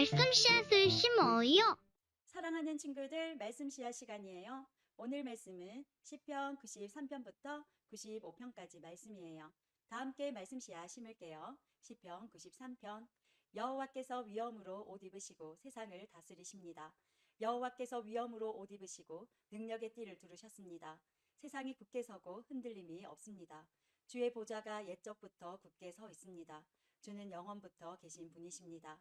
말씀 씨앗을 심어요. 사랑하는 친구들 말씀 시야 시간이에요. 오늘 말씀은 시편 93편부터 95편까지 말씀이에요. 다 함께 말씀 시야 심을게요. 시편 93편 여호와께서 위엄으로 옷 입으시고 세상을 다스리십니다. 여호와께서 위엄으로 옷 입으시고 능력의 띠를 두르셨습니다. 세상이 굳게 서고 흔들림이 없습니다. 주의 보좌가 옛적부터 굳게 서 있습니다. 주는 영원부터 계신 분이십니다.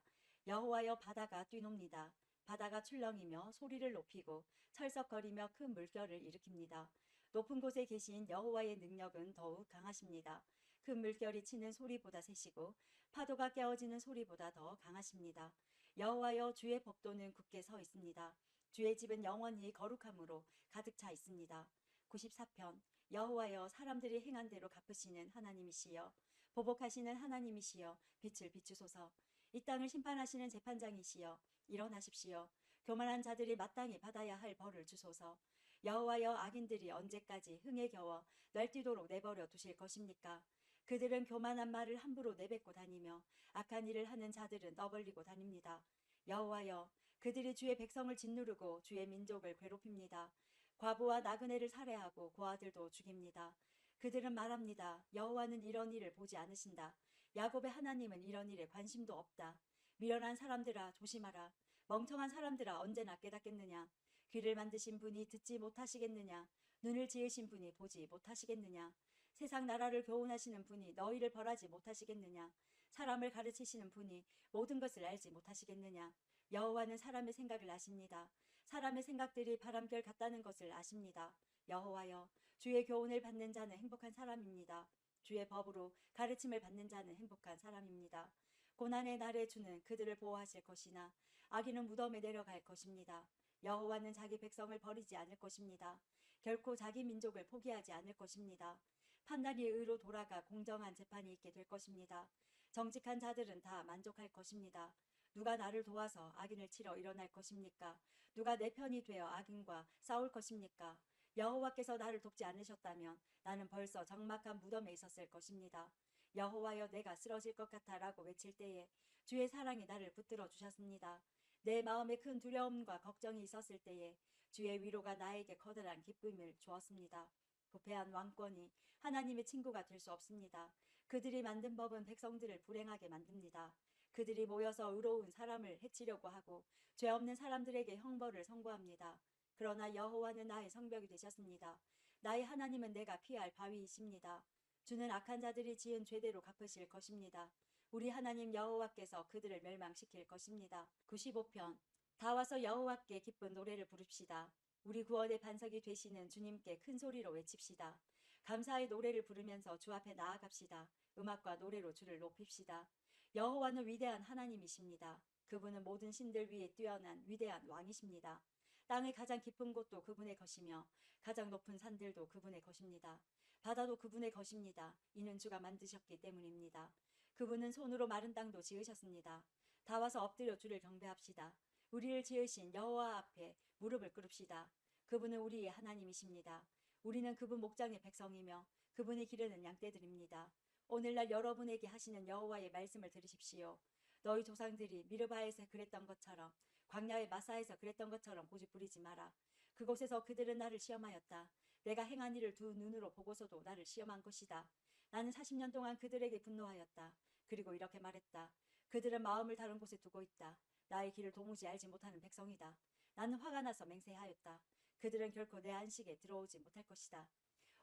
여호와여 바다가 뛰놉니다. 바다가 출렁이며 소리를 높이고 철썩거리며 큰 물결을 일으킵니다. 높은 곳에 계신 여호와의 능력은 더욱 강하십니다. 큰 물결이 치는 소리보다 세시고 파도가 깨어지는 소리보다 더 강하십니다. 여호와여 주의 법도는 굳게 서 있습니다. 주의 집은 영원히 거룩함으로 가득 차 있습니다. 94편 여호와여 사람들이 행한 대로 갚으시는 하나님이시여 보복하시는 하나님이시여 빛을 비추소서 이 땅을 심판하시는 재판장이시여 일어나십시오. 교만한 자들이 마땅히 받아야 할 벌을 주소서. 여호와여 악인들이 언제까지 흥에 겨워 날뛰도록 내버려 두실 것입니까? 그들은 교만한 말을 함부로 내뱉고 다니며 악한 일을 하는 자들은 떠벌리고 다닙니다. 여호와여 그들이 주의 백성을 짓누르고 주의 민족을 괴롭힙니다. 과부와 나그네를 살해하고 고아들도 죽입니다. 그들은 말합니다. 여호와는 이런 일을 보지 않으신다. 야곱의 하나님은 이런 일에 관심도 없다. 미련한 사람들아 조심하라. 멍청한 사람들아 언제나 깨닫겠느냐. 귀를 만드신 분이 듣지 못하시겠느냐. 눈을 지으신 분이 보지 못하시겠느냐. 세상 나라를 교훈하시는 분이 너희를 벌하지 못하시겠느냐. 사람을 가르치시는 분이 모든 것을 알지 못하시겠느냐. 여호와는 사람의 생각을 아십니다. 사람의 생각들이 바람결 같다는 것을 아십니다. 여호와여 주의 교훈을 받는 자는 행복한 사람입니다. 주의 법으로 가르침을 받는 자는 행복한 사람입니다. 고난의 날에 주는 그들을 보호하실 것이나 악인은 무덤에 내려갈 것입니다. 여호와는 자기 백성을 버리지 않을 것입니다. 결코 자기 민족을 포기하지 않을 것입니다. 판단이 의로 돌아가 공정한 재판이 있게 될 것입니다. 정직한 자들은 다 만족할 것입니다. 누가 나를 도와서 악인을 치러 일어날 것입니까? 누가 내 편이 되어 악인과 싸울 것입니까? 여호와께서 나를 돕지 않으셨다면 나는 벌써 적막한 무덤에 있었을 것입니다. 여호와여 내가 쓰러질 것 같아라고 외칠 때에 주의 사랑이 나를 붙들어 주셨습니다. 내 마음에 큰 두려움과 걱정이 있었을 때에 주의 위로가 나에게 커다란 기쁨을 주었습니다. 부패한 왕권이 하나님의 친구가 될 수 없습니다. 그들이 만든 법은 백성들을 불행하게 만듭니다. 그들이 모여서 의로운 사람을 해치려고 하고 죄 없는 사람들에게 형벌을 선고합니다. 그러나 여호와는 나의 성벽이 되셨습니다. 나의 하나님은 내가 피할 바위이십니다. 주는 악한 자들이 지은 죄대로 갚으실 것입니다. 우리 하나님 여호와께서 그들을 멸망시킬 것입니다. 95편 다 와서 여호와께 기쁜 노래를 부릅시다. 우리 구원의 반석이 되시는 주님께 큰 소리로 외칩시다. 감사의 노래를 부르면서 주 앞에 나아갑시다. 음악과 노래로 주를 높입시다. 여호와는 위대한 하나님이십니다. 그분은 모든 신들 위에 뛰어난 위대한 왕이십니다. 땅의 가장 깊은 곳도 그분의 것이며 가장 높은 산들도 그분의 것입니다. 바다도 그분의 것입니다. 이는 주가 만드셨기 때문입니다. 그분은 손으로 마른 땅도 지으셨습니다. 다 와서 엎드려 주를 경배합시다. 우리를 지으신 여호와 앞에 무릎을 꿇읍시다. 그분은 우리의 하나님이십니다. 우리는 그분 목장의 백성이며 그분이 기르는 양떼들입니다. 오늘날 여러분에게 하시는 여호와의 말씀을 들으십시오. 너희 조상들이 미르바에서 그랬던 것처럼 광야의 마사에서 그랬던 것처럼 고집 부리지 마라. 그곳에서 그들은 나를 시험하였다. 내가 행한 일을 두 눈으로 보고서도 나를 시험한 것이다. 나는 40년 동안 그들에게 분노하였다. 그리고 이렇게 말했다. 그들은 마음을 다른 곳에 두고 있다. 나의 길을 도무지 알지 못하는 백성이다. 나는 화가 나서 맹세하였다. 그들은 결코 내 안식에 들어오지 못할 것이다.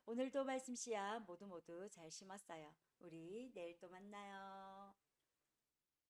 오늘도 말씀 씨야 모두 모두 잘 심었어요. 우리 내일 또 만나요.